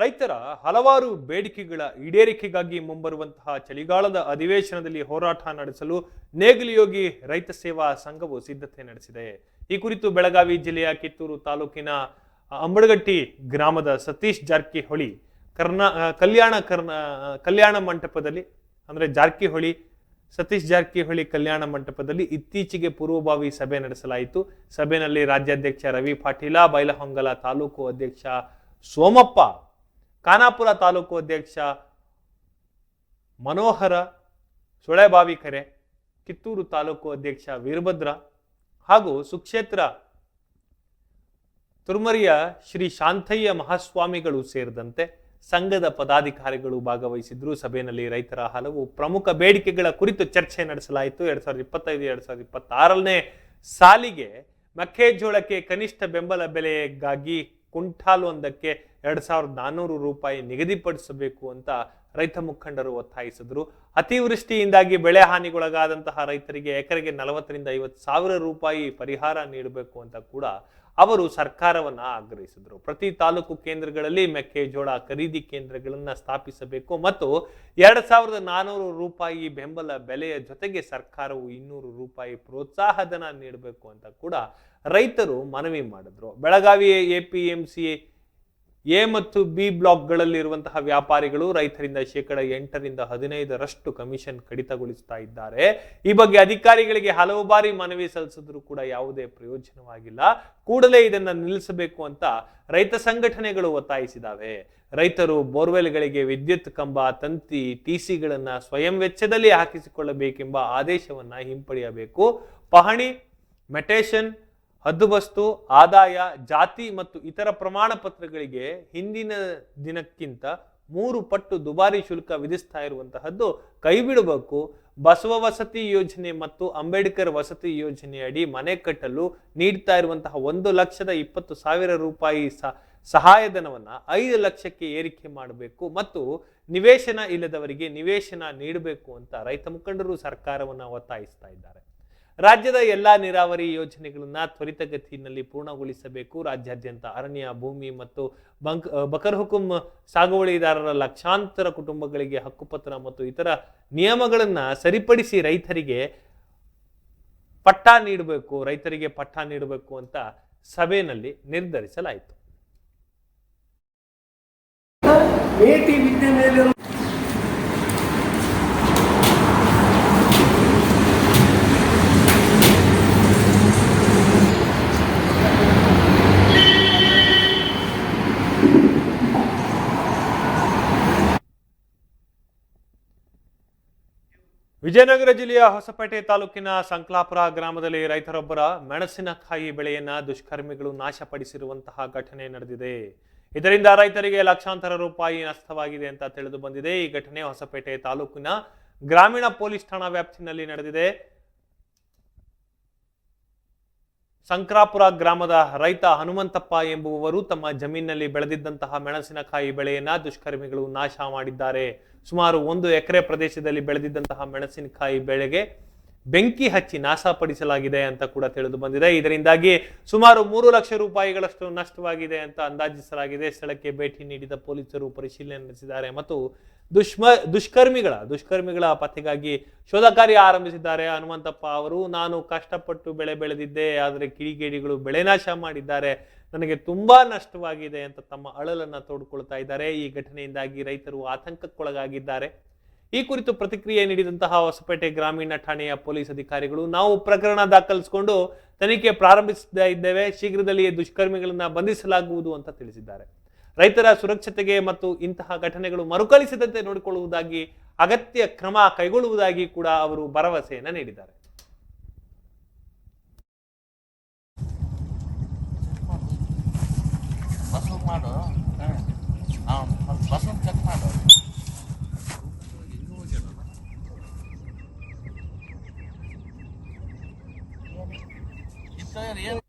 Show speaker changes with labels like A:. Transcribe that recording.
A: ರೈತರ ಹಲವಾರು ಬೇಡಿಕೆಗಳ ಈಡೇರಿಕೆಗಾಗಿ ಮುಂಬರುವಂತಹ ಚಳಿಗಾಲದ ಅಧಿವೇಶನದಲ್ಲಿ ಹೋರಾಟ ನಡೆಸಲು ನೇಗಿಲಿಯೋಗಿ ರೈತ ಸೇವಾ ಸಂಘವು ಸಿದ್ಧತೆ ನಡೆಸಿದೆ. ಈ ಕುರಿತು ಬೆಳಗಾವಿ ಜಿಲ್ಲೆಯ ಕಿತ್ತೂರು ತಾಲೂಕಿನ ಅಂಬಡಗಟ್ಟಿ ಗ್ರಾಮದ ಸತೀಶ್ ಜಾರಕಿಹೊಳಿ ಕರ್ನಾ ಕಲ್ಯಾಣ ಕರ್ನ ಕಲ್ಯಾಣ ಮಂಟಪದಲ್ಲಿ, ಅಂದರೆ ಜಾರಕಿಹೊಳಿ, ಸತೀಶ್ ಜಾರಕಿಹೊಳಿ ಕಲ್ಯಾಣ ಮಂಟಪದಲ್ಲಿ ಇತ್ತೀಚೆಗೆ ಪೂರ್ವಭಾವಿ ಸಭೆ ನಡೆಸಲಾಯಿತು. ಸಭೆಯಲ್ಲಿ ರಾಜ್ಯಾಧ್ಯಕ್ಷ ರವಿ ಪಾಟೀಲ, ಬೈಲಹೊಂಗಲ ತಾಲೂಕು ಅಧ್ಯಕ್ಷ ಸೋಮಪ್ಪ ಖಾನಾಪುರ ತಾಲೂಕು ಅಧ್ಯಕ್ಷ ಮನೋಹರ ಸುಳೆಬಾವಿಕೆರೆ, ಕಿತ್ತೂರು ತಾಲೂಕು ಅಧ್ಯಕ್ಷ ವೀರಭದ್ರ ಹಾಗೂ ಸುಕ್ಷೇತ್ರ ತುರ್ಮರಿಯ ಶ್ರೀ ಶಾಂತಯ್ಯ ಮಹಾಸ್ವಾಮಿಗಳು ಸೇರಿದಂತೆ ಸಂಘದ ಪದಾಧಿಕಾರಿಗಳು ಭಾಗವಹಿಸಿದ್ರು. ಸಭೆಯಲ್ಲಿ ರೈತರ ಹಲವು ಪ್ರಮುಖ ಬೇಡಿಕೆಗಳ ಕುರಿತು ಚರ್ಚೆ ನಡೆಸಲಾಯಿತು. ಎರಡ್ ಸಾವಿರದ ಇಪ್ಪತ್ತೈದು, ಎರಡ್ ಸಾವಿರದ ಇಪ್ಪತ್ತಾರನೇ ಸಾಲಿಗೆ ಮೆಕ್ಕೆಜೋಳಕ್ಕೆ ಕನಿಷ್ಠ ಬೆಂಬಲ ಬೆಲೆಗಾಗಿ ಕುಂಟಾಲ್ ಒಂದಕ್ಕೆ ಎರಡ್ ಸಾವಿರದ ನಾನ್ನೂರು ರೂಪಾಯಿ ನಿಗದಿಪಡಿಸಬೇಕು ಅಂತ ರೈತ ಮುಖಂಡರು ಒತ್ತಾಯಿಸಿದ್ರು. ಅತಿವೃಷ್ಟಿಯಿಂದಾಗಿ ಬೆಳೆ ಹಾನಿಗೊಳಗಾದಂತಹ ರೈತರಿಗೆ ಎಕರೆಗೆ ನಲವತ್ತರಿಂದ ಐವತ್ತು ಸಾವಿರ ರೂಪಾಯಿ ಪರಿಹಾರ ನೀಡಬೇಕು ಅಂತ ಕೂಡ ಅವರು ಸರ್ಕಾರವನ್ನ ಆಗ್ರಹಿಸಿದರು. ಪ್ರತಿ ತಾಲೂಕು ಕೇಂದ್ರಗಳಲ್ಲಿ ಮೆಕ್ಕೆಜೋಳ ಖರೀದಿ ಕೇಂದ್ರಗಳನ್ನ ಸ್ಥಾಪಿಸಬೇಕು ಮತ್ತು ಎರಡ್ ಸಾವಿರದ ನಾನೂರು ರೂಪಾಯಿ ಬೆಂಬಲ ಬೆಲೆಯ ಜೊತೆಗೆ ಸರ್ಕಾರವು ಇನ್ನೂರು ರೂಪಾಯಿ ಪ್ರೋತ್ಸಾಹಧನ ನೀಡಬೇಕು ಅಂತ ಕೂಡ ರೈತರು ಮನವಿ ಮಾಡಿದ್ರು. ಬೆಳಗಾವಿ ಎಪಿಎಂಸಿ ಎ ಮತ್ತು ಬಿ ಬ್ಲಾಕ್ಗಳಲ್ಲಿರುವಂತಹ ವ್ಯಾಪಾರಿಗಳು ರೈತರಿಂದ ಶೇಕಡ ಎಂಟರಿಂದ ಹದಿನೈದರಷ್ಟು ಕಮಿಷನ್ ಕಡಿತಗೊಳಿಸ್ತಾ ಇದ್ದಾರೆ. ಈ ಬಗ್ಗೆ ಅಧಿಕಾರಿಗಳಿಗೆ ಹಲವು ಬಾರಿ ಮನವಿ ಸಲ್ಲಿಸಿದ್ರು ಕೂಡ ಯಾವುದೇ ಪ್ರಯೋಜನವಾಗಿಲ್ಲ. ಕೂಡಲೇ ಇದನ್ನ ನಿಲ್ಲಿಸಬೇಕು ಅಂತ ರೈತ ಸಂಘಟನೆಗಳು ಒತ್ತಾಯಿಸಿದಾವೆ ರೈತರು ಬೋರ್ವೆಲ್ಗಳಿಗೆ ವಿದ್ಯುತ್ ಕಂಬ, ತಂತಿ ಟಿಸಿಗಳನ್ನ ಸ್ವಯಂ ವೆಚ್ಚದಲ್ಲಿ ಹಾಕಿಸಿಕೊಳ್ಳಬೇಕೆಂಬ ಆದೇಶವನ್ನ ಹಿಂಪಡೆಯಬೇಕು. ಪಹಣಿ, ಮೆಟೇಷನ್ ಹದ್ದುಬಸ್ತು ಆದಾಯ, ಜಾತಿ ಮತ್ತು ಇತರ ಪ್ರಮಾಣ ಪತ್ರಗಳಿಗೆ ಹಿಂದಿನ ದಿನಕ್ಕಿಂತ ಮೂರು ಪಟ್ಟು ದುಬಾರಿ ಶುಲ್ಕ ವಿಧಿಸ್ತಾ ಇರುವಂತಹದ್ದು ಕೈಬಿಡಬೇಕು. ಬಸವ ವಸತಿ ಯೋಜನೆ ಮತ್ತು ಅಂಬೇಡ್ಕರ್ ವಸತಿ ಯೋಜನೆಯಡಿ ಮನೆ ಕಟ್ಟಲು ನೀಡ್ತಾ ಇರುವಂತಹ ಒಂದು ಲಕ್ಷದ ಇಪ್ಪತ್ತು ಸಾವಿರ ರೂಪಾಯಿ ಸಹಾಯಧನವನ್ನ ಐದು ಲಕ್ಷಕ್ಕೆ ಏರಿಕೆ ಮಾಡಬೇಕು ಮತ್ತು ನಿವೇಶನ ಇಲ್ಲದವರಿಗೆ ನಿವೇಶನ ನೀಡಬೇಕು ಅಂತ ರೈತ ಮುಖಂಡರು ಸರ್ಕಾರವನ್ನ ಒತ್ತಾಯಿಸ್ತಾ ಇದ್ದಾರೆ. ರಾಜ್ಯದ ಎಲ್ಲಾ ನೀರಾವರಿ ಯೋಜನೆಗಳನ್ನು ತ್ವರಿತಗತಿಯಲ್ಲಿ ಪೂರ್ಣಗೊಳಿಸಬೇಕು. ರಾಜ್ಯಾದ್ಯಂತ ಅರಣ್ಯ, ಭೂಮಿ ಮತ್ತು ಬಂಕ್ ಬಕರ್ ಹುಕುಂ ಸಾಗುವಳಿದಾರರ ಲಕ್ಷಾಂತರ ಕುಟುಂಬಗಳಿಗೆ ಹಕ್ಕುಪತ್ರ ಮತ್ತು ಇತರ ನಿಯಮಗಳನ್ನು ಸರಿಪಡಿಸಿ ರೈತರಿಗೆ ಪಟ್ಟ ನೀಡಬೇಕು, ರೈತರಿಗೆ ಪಟ್ಟ ನೀಡಬೇಕು ಅಂತ ಸಭೆಯಲ್ಲಿ ನಿರ್ಧರಿಸಲಾಯಿತು. ವಿಜಯನಗರ ಜಿಲ್ಲೆಯ ಹೊಸಪೇಟೆ ತಾಲೂಕಿನ ಸಂಕ್ಲಾಪುರ ಗ್ರಾಮದಲ್ಲಿ ರೈತರೊಬ್ಬರ ಮೆಣಸಿನಕಾಯಿ ಬೆಳೆಯನ್ನ ದುಷ್ಕರ್ಮಿಗಳು ನಾಶಪಡಿಸಿರುವಂತಹ ಘಟನೆ ನಡೆದಿದೆ. ಇದರಿಂದ ರೈತರಿಗೆ ಲಕ್ಷಾಂತರ ರೂಪಾಯಿ ನಷ್ಟವಾಗಿದೆ ಅಂತ ತಿಳಿದು ಬಂದಿದೆ. ಈ ಘಟನೆ ಹೊಸಪೇಟೆ ತಾಲೂಕಿನ ಗ್ರಾಮೀಣ ಪೊಲೀಸ್ ಠಾಣಾ ವ್ಯಾಪ್ತಿನಲ್ಲಿ ನಡೆದಿದೆ. ಸಂಕ್ರಾಪುರ ಗ್ರಾಮದ ರೈತ ಹನುಮಂತಪ್ಪ ಎಂಬುವವರು ತಮ್ಮ ಜಮೀನಿನಲ್ಲಿ ಬೆಳೆದಿದ್ದಂತಹ ಮೆಣಸಿನಕಾಯಿ ಬೆಳೆಯನ್ನ ದುಷ್ಕರ್ಮಿಗಳು ನಾಶ ಮಾಡಿದ್ದಾರೆ. ಸುಮಾರು ಒಂದು ಎಕರೆ ಪ್ರದೇಶದಲ್ಲಿ ಬೆಳೆದಿದ್ದಂತಹ ಮೆಣಸಿನಕಾಯಿ ಬೆಳೆಗೆ ಬೆಂಕಿ ಹಚ್ಚಿ ನಾಶಪಡಿಸಲಾಗಿದೆ ಅಂತ ಕೂಡ ತಿಳಿದು ಬಂದಿದೆ. ಇದರಿಂದಾಗಿ ಸುಮಾರು ಮೂರು ಲಕ್ಷ ರೂಪಾಯಿಗಳಷ್ಟು ನಷ್ಟವಾಗಿದೆ ಅಂತ ಅಂದಾಜಿಸಲಾಗಿದೆ. ಸ್ಥಳಕ್ಕೆ ಭೇಟಿ ನೀಡಿದ ಪೊಲೀಸರು ಪರಿಶೀಲನೆ ನಡೆಸಿದ್ದಾರೆ ಮತ್ತು ದುಷ್ಮ, ದುಷ್ಕರ್ಮಿಗಳ ದುಷ್ಕರ್ಮಿಗಳ ಪತ್ತೆಗಾಗಿ ಶೋಧ ಕಾರ್ಯ ಆರಂಭಿಸಿದ್ದಾರೆ. ಹನುಮಂತಪ್ಪ ಅವರು, ನಾನು ಕಷ್ಟಪಟ್ಟು ಬೆಳೆ ಬೆಳೆದಿದ್ದೆ, ಆದರೆ ಕಿಡಿಗೇಡಿಗಳು ಬೆಳೆ ನಾಶ ಮಾಡಿದ್ದಾರೆ. ನನಗೆ ತುಂಬಾ ನಷ್ಟವಾಗಿದೆ ಅಂತ ತಮ್ಮ ಅಳಲನ್ನ ತೋಡ್ಕೊಳ್ತಾ ಇದ್ದಾರೆ. ಈ ಘಟನೆಯಿಂದಾಗಿ ರೈತರು ಆತಂಕಕ್ಕೊಳಗಾಗಿದ್ದಾರೆ. ಈ ಕುರಿತು ಪ್ರತಿಕ್ರಿಯೆ ನೀಡಿದಂತಹ ಹೊಸಪೇಟೆ ಗ್ರಾಮೀಣ ಠಾಣೆಯ ಪೊಲೀಸ್ ಅಧಿಕಾರಿಗಳು ನಾವು ಪ್ರಕರಣ ದಾಖಲಿಸಿಕೊಂಡು ತನಿಖೆ ಪ್ರಾರಂಭಿಸ್ತಾ ಇದ್ದೇವೆ. ಶೀಘ್ರದಲ್ಲಿಯೇ ದುಷ್ಕರ್ಮಿಗಳನ್ನ ಬಂಧಿಸಲಾಗುವುದು ಅಂತ ತಿಳಿಸಿದ್ದಾರೆ. ರೈತರ ಸುರಕ್ಷತೆಗೆ ಮತ್ತು ಇಂತಹ ಘಟನೆಗಳು ಮರುಕಳಿಸದಂತೆ ನೋಡಿಕೊಳ್ಳುವುದಾಗಿ, ಅಗತ್ಯ ಕ್ರಮ ಕೈಗೊಳ್ಳುವುದಾಗಿ ಕೂಡ ಅವರು ಭರವಸೆಯನ್ನು ನೀಡಿದ್ದಾರೆ.
B: ಬಸ್ ಮಾಡು. Understand the